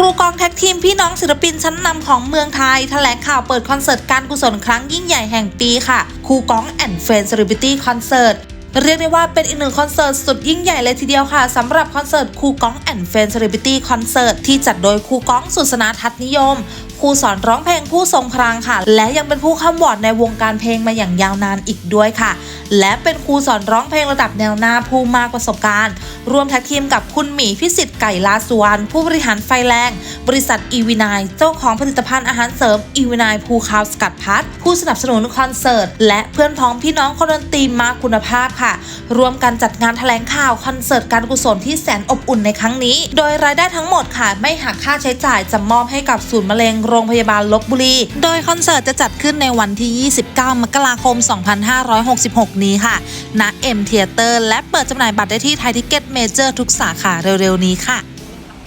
ครูกองแท็กทีมพี่น้องศิลปินชั้นนำของเมืองไทยแถลงข่าวเปิดคอนเสิร์ตการกุศลครั้งยิ่งใหญ่แห่งปีค่ะครูกองแอนด์เฟนเซเลบริตี้คอนเสิร์ต เรียกได้ว่าเป็นอีกหนึ่งคอนเสิร์ตสุดยิ่งใหญ่เลยทีเดียวค่ะสำหรับคอนเสิร์ตครูกองแอนด์เฟนเซเลบริตี้คอนเสิร์ตที่จัดโดยครูกองสุสนาทัศน์นิยมครูสอนร้องเพลงผู้ทรงพลังค่ะ และยังเป็นผู้ข้ามวอร์ดในวงการเพลงมาอย่างยาวนานอีกด้วยค่ะ และเป็นครูสอนร้องเพลงระดับแนวหน้าผู้มากประสบการณ์ รวมแท็กทีมกับคุณหมีพิสิทธิ์ไก่ลาสวรรณผู้บริหารไฟแรง บริษัทอีวีนายเจ้าของผลิตภัณฑ์อาหารเสริมอีวีนายภูคาวสกัดพัดผู้สนับสนุนคอนเสิร์ต และเพื่อนพ้องพี่น้องคนดนตรีมากคุณภาพค่ะรวมกันจัดงานแถลงข่าวคอนเสิร์ตการกุศลที่แสนอบอุ่นในครั้งนี้ โดยรายได้ทั้งหมดค่ะไม่หักค่าใช้จ่ายจะมอบให้กับศูนย์มะเร็งโรงพยาบาลลบบุรี โดยคอนเสิร์ตจะจัดขึ้นในวันที่ 29 มกราคม 2566 นี้ค่ะณ M Theater และเปิดจำหน่ายบัตรได้ที่ไทยทิเก็ตเมเจอร์ทุกสาขาเร็วๆ นี้ค่ะ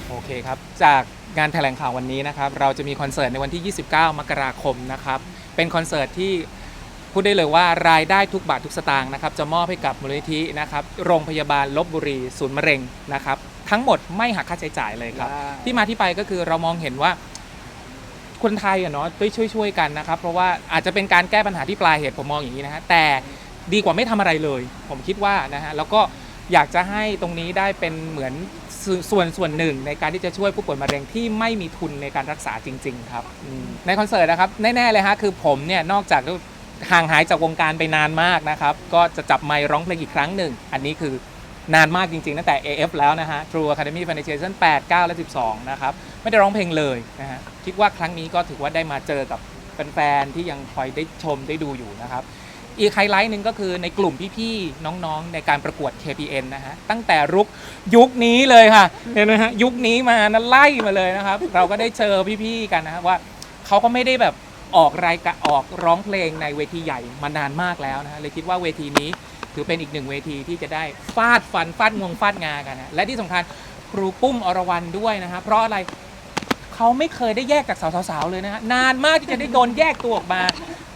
โอเคครับ จากงานแถลงข่าววันนี้นะครับ เราจะมีคอนเสิร์ตในวันที่ 29 มกราคมนะครับ เป็นคอนเสิร์ตที่ พูดได้เลยว่ารายได้ทุกบาททุกสตางค์นะครับจะมอบให้กับมูลนิธินะครับโรงพยาบาลลบบุรีศูนย์มะเร็งนะครับทั้งหมดไม่หักค่าใช้จ่ายเลยครับที่มาที่ไปก็คือเรามองเห็นว่าคนไทยอะเนาะด้วยช่วยๆกันนะครับ เพราะว่าอาจจะเป็นการแก้ปัญหาที่ปลายเหตุผมมองอย่างนี้นะฮะแต่ดีกว่าไม่ทำอะไรเลย ผมคิดว่านะฮะแล้วก็อยากจะให้ตรงนี้ได้เป็นเหมือนสส่วนส่วนหนึ่ง ในการที่จะช่วยผู้ป่วยมะเร็งที่ไม่มีทุนในการรักษาจริง ๆ ครับอืมในคอนเสิร์ตนะครับแน่ๆเลยฮะคือผมเนี่ยนอกจาก ห่างหายจากวงการไปนานมากนะครับ ก็จะจับไมค์ร้องเพลงอีกครั้งหนึ่ง อันนี้คือนานมากจริงๆ ตั้งแต่ AF แล้วนะฮะ True Academy Foundation 8 9 และ 12 นะครับ ไม่ได้ร้องเพลงเลยนะฮะ คิดว่าครั้งนี้ก็ถือว่าได้มาเจอกับแฟนๆที่ยังคอยได้ชมได้ดูอยู่นะครับ อีกไฮไลท์หนึ่งก็คือในกลุ่มพี่ๆ น้องๆ ในการประกวด KPN นะฮะ ตั้งแต่รุกยุคนี้เลยค่ะเห็นไหมฮะยุคนี้มานะไล่มาเลยนะครับ เราก็ได้เจอพี่ๆ กันนะฮะว่าเขาก็ไม่ได้แบบ ออกรายการออกร้องเพลงในเวทีใหญ่มานานมากแล้วนะฮะเลยคิดว่าเวทีนี้ถือเป็นอีกหนึ่งเวทีที่จะได้ฟาดฟันฟาดงวงฟาดงากันนะและที่สำคัญครูปุ้มอรวรรณด้วยนะฮะเพราะอะไรเขาไม่เคยได้แยกจากสาวๆเลยนะฮะนานมากที่จะได้โดนแยกตัวออกมา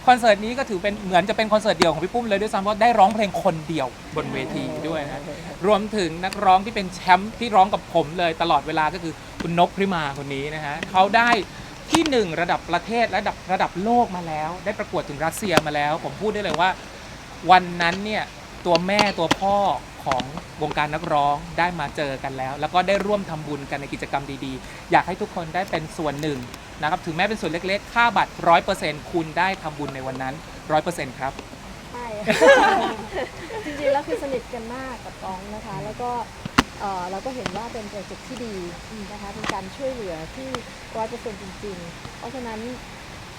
คอนเสิร์ตนี้ก็ถือเป็นเหมือนจะเป็นคอนเสิร์ตเดียวของพี่ปุ้มเลยด้วยซ้ำเพราะได้ร้องเพลงคนเดียวบนเวทีด้วยนะรวมถึงนักร้องที่เป็นแชมป์ที่ร้องกับผมเลยตลอดเวลาก็คือคุณนกพริมาคนนี้นะฮะเขาได้ ที่หนึ่งระดับประเทศระดับระดับโลกมาแล้ว ได้ประกวดถึงรัสเซียมาแล้ว ผมพูดได้เลยว่า วันนั้นเนี่ยตัวแม่ตัวพ่อของวงการนักร้องได้มาเจอกันแล้ว แล้วก็ได้ร่วมทำบุญกันในกิจกรรมดีๆ อยากให้ทุกคนได้เป็นส่วนหนึ่งนะครับถึงแม้เป็นส่วนเล็กๆ ค่าบัตรร้อยเปอร์เซ็นต์คุณได้ทำบุญในวันนั้นร้อยเปอร์เซ็นต์ครับใช่ จริงๆแล้วคือสนิทกันมากกับกองนะคะ แล้วก็ เอ่อเราก็เห็นว่าเป็นโปรเจกต์ที่ดีนะคะเป็นการช่วยเหลือที่ร้อยเปอร์เซ็นต์จริง ๆ เพราะฉะนั้น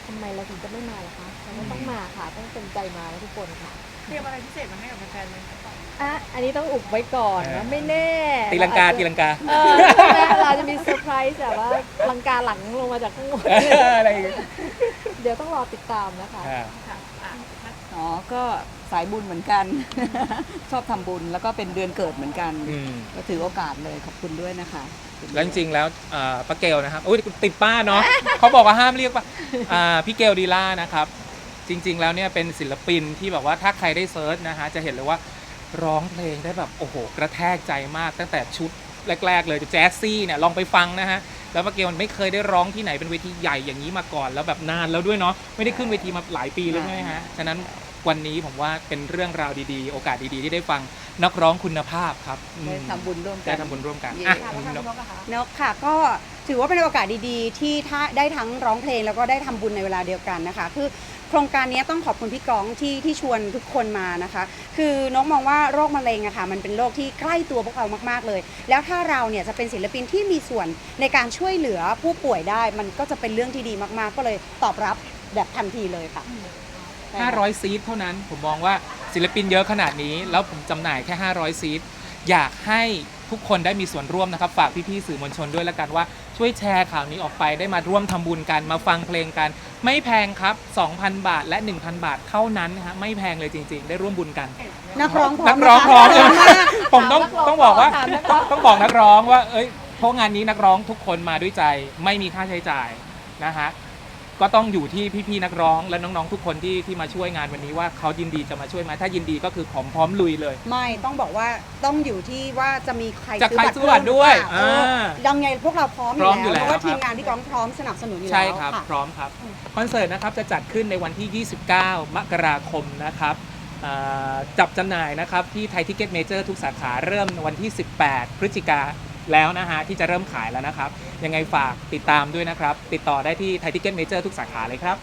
ทำไมเราถึงจะไม่มาล่ะคะเราก็ต้องมาค่ะต้องเต็มใจมาแล้วทุกคนค่ะเตรียมอะไรพิเศษมาให้กับแฟนๆไหมคะอะอันนี้ต้องอุบไว้ก่อนเอนะอไม่แน่ตีลังกาเรอจจะตีลังกาเออเราจะมีเซอร์ไพรส์แบบว่าลังกาหลังลงมาจากข้างบนอะไรอย่างเงี้ยเดี๋ยวต้องรอติดตามนะคะอ่าค่ะอะอ๋อ ก็สายบุญเหมือนกัน ชอบทำบุญแล้วก็เป็นเดือนเกิดเหมือนกัน อืม ก็ถือโอกาสเลยขอบคุณด้วยนะคะ แล้วจริงๆ แล้วอ่าป้าเกลนะครับอุ้ยติดป้าเนาะ เขาบอกว่าห้ามเรียกว่าอ่าพี่เกลดีล่านะครับ จริง ๆ แล้วเนี่ยเป็นศิลปินที่แบบว่าถ้าใครได้เซิร์ชนะฮะจะเห็นเลยว่าร้องเพลงได้แบบโอ้โหกระแทกใจมากตั้งแต่ชุดแรก ๆ เลยแจ๊สซี่เนี่ยลองไปฟังนะฮะแล้วป้าเกลมันไม่เคยได้ร้องที่ไหนเป็นเวทีใหญ่อย่างนี้มาก่อน แล้วแบบนานแล้วด้วยเนาะไม่ได้ขึ้นเวทีมาหลายปีแล้วใช่ไหมฮะฉะนั้น วันนี้ผมว่าเป็นเรื่องราวดีๆ โอกาสดีๆ ที่ได้ฟังนักร้องคุณภาพครับอืมได้ทำบุญร่วมกัได้น ทำบุญร่วมกันเย้อะค่ะคุณแล้วนทางกนกอะคะ นกค่ะก็ถือว่าเป็นโอกาสดีๆ ที่ถ้าได้ทั้งร้องเพลงแล้วก็ได้ทำบุญในเวลาเดียวกันนะคะ คือโครงการนี้ต้องขอบคุณพี่ก้องที่ที่ชวนทุกคนมานะคะ คือนกมองว่าโรคมะเร็งอะค่ะมันเป็นโรคที่ใกล้ตัวพวกเรามากๆเลย แล้วถ้าเราเนี่ยจะเป็นศิลปินที่มีส่วนในการช่วยเหลือผู้ป่วยได้ มันก็จะเป็นเรื่องที่ดีมากๆ ก็เลยตอบรับแบบทันทีเลยค่ะ ใช่ค่ะ 500 ซีทเท่านั้น ผมมองว่าศิลปินเยอะขนาดนี้ แล้วผมจำหน่ายแค่ 500 ซีทอยากให้ทุกคนได้มีส่วนร่วมนะครับ ฝากพี่ๆสื่อมวลชนด้วยละกันว่าช่วยแชร์ข่าวนี้ออกไปได้มาร่วมทำบุญกันมาฟังเพลงกัน ไม่แพงครับ 2,000 บาทและ 1,000 บาทเท่านั้นนะฮะไม่แพงเลยจริง ๆ ได้ร่วมบุญกัน นักร้องพร้อนัมกร้องนะพร้อมคะใช่ไหมผมต้องนักร้องต้องบอกว่าถามนักร้อง ต้องบอกนักร้องว่า เอ้ยเพราะงานนี้นักร้องทุกคนมาด้วยใจไม่มีค่าใช้จ่ายนะฮะ ก็ต้องอยู่ที่พี่ๆนักร้องและน้องๆทุกคนที่ที่มาช่วยงานวันนี้ว่าเขายินดีจะมาช่วยไหมถ้ายินดีก็คือผมพร้อมลุยเลย ไม่ต้องบอกว่าต้องอยู่ที่ว่าจะมีใครจะใครซื้อเพิ่มบัตรด้วยหรือเปล่าเอออ่ายังไงพวกเราพร้อมอพร้อมอยู่ยู่แล้แล้ววเพราะว่าครับทีมงานพี่ก้องพร้อมสนับสนุนอยู่แล้วใช่ครับค่ะพร้อมครับคอนเสิร์ตนะครับจะจัดขึ้นในวันที่ 29 มกราคมนะครับอ่าจับจำหน่ายนะครับที่ไทยทิเก็ตเมเจอร์ทุกสาขาเริ่มวันที่ 18 พฤศจิกา แล้วนะฮะที่จะเริ่มขายแล้วนะครับ ยังไงฝากติดตามด้วยนะครับ ติดต่อได้ที่ไทยทิเก็ตเมเจอร์ทุกสาขาเลยครับ